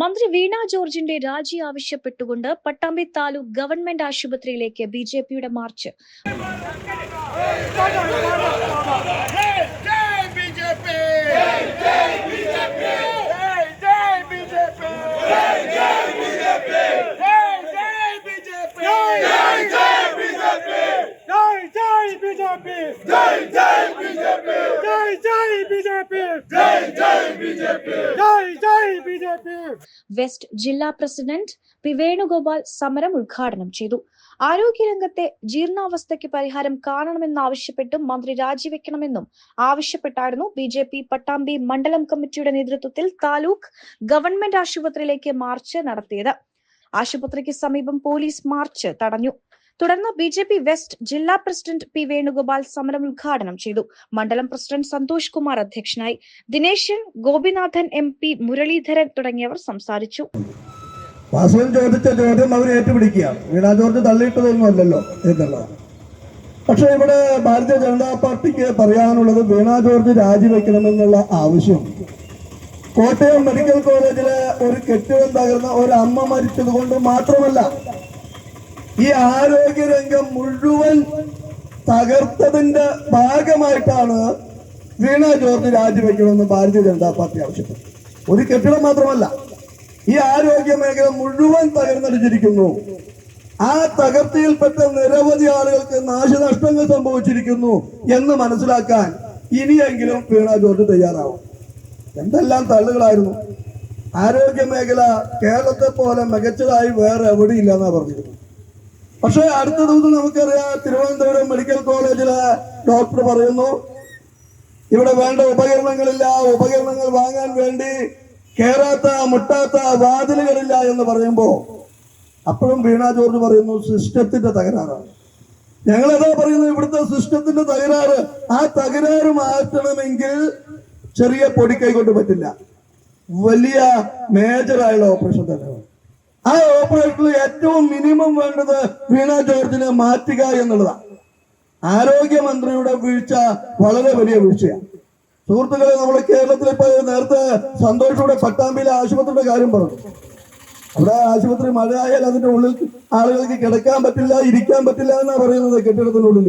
മന്ത്രി വീണ ജോർജിന്റെ രാജി ആവശ്യപ്പെട്ടുകൊണ്ട് പട്ടാമ്പി താലൂക്ക് ഗവൺമെന്റ് ആശുപത്രിയിലേക്ക് ബി ജെ പിയുടെ മാർച്ച്. ജയ് ജയ് ബി ജെ പി. ജയ് ജയ് ബി ജെ പി ജയ് വെസ്റ്റ് ജില്ലാ പ്രസിഡന്റ് പി വേണുഗോപാൽ സമരം ഉദ്ഘാടനം ചെയ്തു. ആരോഗ്യരംഗത്തെ ജീർണാവസ്ഥയ്ക്ക് പരിഹാരം കാണണമെന്നാവശ്യപ്പെട്ടും മന്ത്രി രാജിവെക്കണമെന്നും ആവശ്യപ്പെട്ടായിരുന്നു ബി ജെ പി പട്ടാമ്പി മണ്ഡലം കമ്മിറ്റിയുടെ നേതൃത്വത്തിൽ താലൂക്ക് ഗവൺമെന്റ് ആശുപത്രിയിലേക്ക് മാർച്ച് നടത്തിയത്. ആശുപത്രിക്ക് സമീപം പോലീസ് മാർച്ച് തടഞ്ഞു. തുടർന്ന് ബി ജെ പി വെസ്റ്റ് ജില്ലാ പ്രസിഡന്റ് പി വേണുഗോപാൽ സമരം ഉദ്ഘാടനം ചെയ്തു. മണ്ഡലം പ്രസിഡന്റ് സന്തോഷ് കുമാർ അധ്യക്ഷനായി ദിനേശൻ ഗോപിനാഥൻ എം പി മുരളീധരൻ തുടങ്ങിയവർ സംസാരിച്ചു. ചോദിച്ച ചോദ്യം അവർ ഏറ്റുപിടിക്കുക. ജോർജ് തള്ളിയിട്ടതൊന്നും അല്ലല്ലോ എന്നുള്ളതാണ്. പക്ഷേ ഇവിടെ ഭാരതീയ ജനതാ പാർട്ടിക്ക് പറയാനുള്ളത് വീണാ ജോർജ് രാജിവെക്കണമെന്നുള്ള ആവശ്യം. കോട്ടയം മെഡിക്കൽ കോളേജിലെ ഒരു കെട്ടിടം തകർന്ന ഒരു അമ്മ മരിച്ചത് കൊണ്ട് മാത്രമല്ല ഈ ആരോഗ്യരംഗം മുഴുവൻ തകർത്തതിന്റെ ഭാഗമായിട്ടാണ് വീണ ജോർജ് രാജിവെക്കണമെന്ന് ഭാരതീയ ജനതാ പാർട്ടി ആവശ്യപ്പെട്ടു. ഒരു കെട്ടിടം മാത്രമല്ല ഈ ആരോഗ്യ മേഖല മുഴുവൻ തകർന്നടിച്ചിരിക്കുന്നു. ആ തകർച്ചയിൽപ്പെട്ട നിരവധി ആളുകൾക്ക് നാശനഷ്ടങ്ങൾ സംഭവിച്ചിരിക്കുന്നു എന്ന് മനസ്സിലാക്കാൻ ഇനിയെങ്കിലും വീണ ജോർജ് തയ്യാറാവും എന്തെല്ലാം തള്ളുകളായിരുന്നു. ആരോഗ്യ മേഖല കേരളത്തെ പോലെ മികച്ചതായി വേറെ എവിടെയില്ല എന്നാ പറഞ്ഞിരുന്നു പക്ഷേ അടുത്ത ദിവസം നമുക്കറിയാം തിരുവനന്തപുരം മെഡിക്കൽ കോളേജിലെ ഡോക്ടർ പറയുന്നു ഇവിടെ വേണ്ട ഉപകരണങ്ങളില്ല ഉപകരണങ്ങൾ വാങ്ങാൻ വേണ്ടി കേറാത്ത മുട്ടാത്ത വാതിലുകളില്ല എന്ന് പറയുമ്പോ അപ്പോഴും വീണ ജോർജ് പറയുന്നു സിസ്റ്റത്തിന്റെ തകരാറാണ്. ഞങ്ങൾ ഏതാ പറയുന്നത്? ഇവിടുത്തെ സിസ്റ്റത്തിന്റെ തകരാറ്. ആ തകരാറ് മാറ്റണമെങ്കിൽ ചെറിയ പൊടിക്കൈ കൊണ്ട് പറ്റില്ല. വലിയ മേജറായുള്ള ഓപ്പറേഷൻ തന്നെയാണ്. ആ ഓപ്പറേഷനിൽ ഏറ്റവും മിനിമം വേണ്ടത് വീണ ജോർജിനെ മാറ്റുക എന്നുള്ളതാണ്. ആരോഗ്യമന്ത്രിയുടെ വീഴ്ച വളരെ വലിയ വീഴ്ചയാണ്. സുഹൃത്തുക്കളെ നമ്മൾ കേരളത്തിൽ ഇപ്പൊ നേരത്തെ സന്തോഷയുടെ പട്ടാമ്പിയിലെ ആശുപത്രിയുടെ കാര്യം പറഞ്ഞു. അവിടെ ആശുപത്രി മഴയായാൽ അതിന്റെ ഉള്ളിൽ ആളുകൾക്ക് കിടക്കാൻ പറ്റില്ല ഇരിക്കാൻ പറ്റില്ല എന്നാ പറയുന്നത് കെട്ടിടത്തിനുള്ളിൽ.